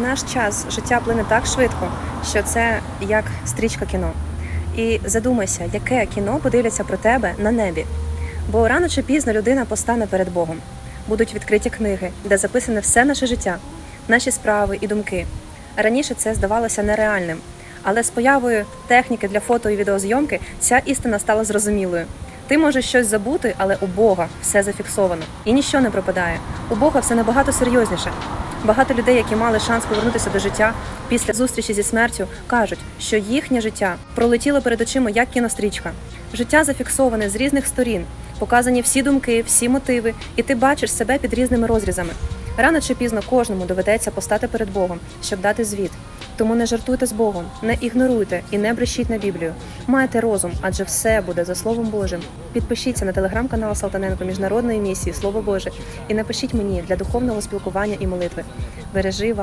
наш час життя плине так швидко, що це як стрічка кіно. І задумайся, яке кіно подивляться про тебе на небі. Бо рано чи пізно людина постане перед Богом. Будуть відкриті книги, де записане все наше життя, наші справи і думки. Раніше це здавалося нереальним, але з появою техніки для фото і відеозйомки ця істина стала зрозумілою. Ти можеш щось забути, але у Бога все зафіксовано і ніщо не пропадає. У Бога все набагато серйозніше. Багато людей, які мали шанс повернутися до життя після зустрічі зі смертю, кажуть, що їхнє життя пролетіло перед очима як кінострічка. Життя зафіксоване з різних сторін, показані всі думки, всі мотиви, і ти бачиш себе під різними розрізами. Рано чи пізно кожному доведеться постати перед Богом, щоб дати звіт. Тому не жартуйте з Богом, не ігноруйте і не брешіть на Біблію. Майте розум, адже все буде за Словом Божим. Підпишіться на телеграм-канал Салтаненко Міжнародної місії Слово Боже і напишіть мені для духовного спілкування і молитви. Бережи вас.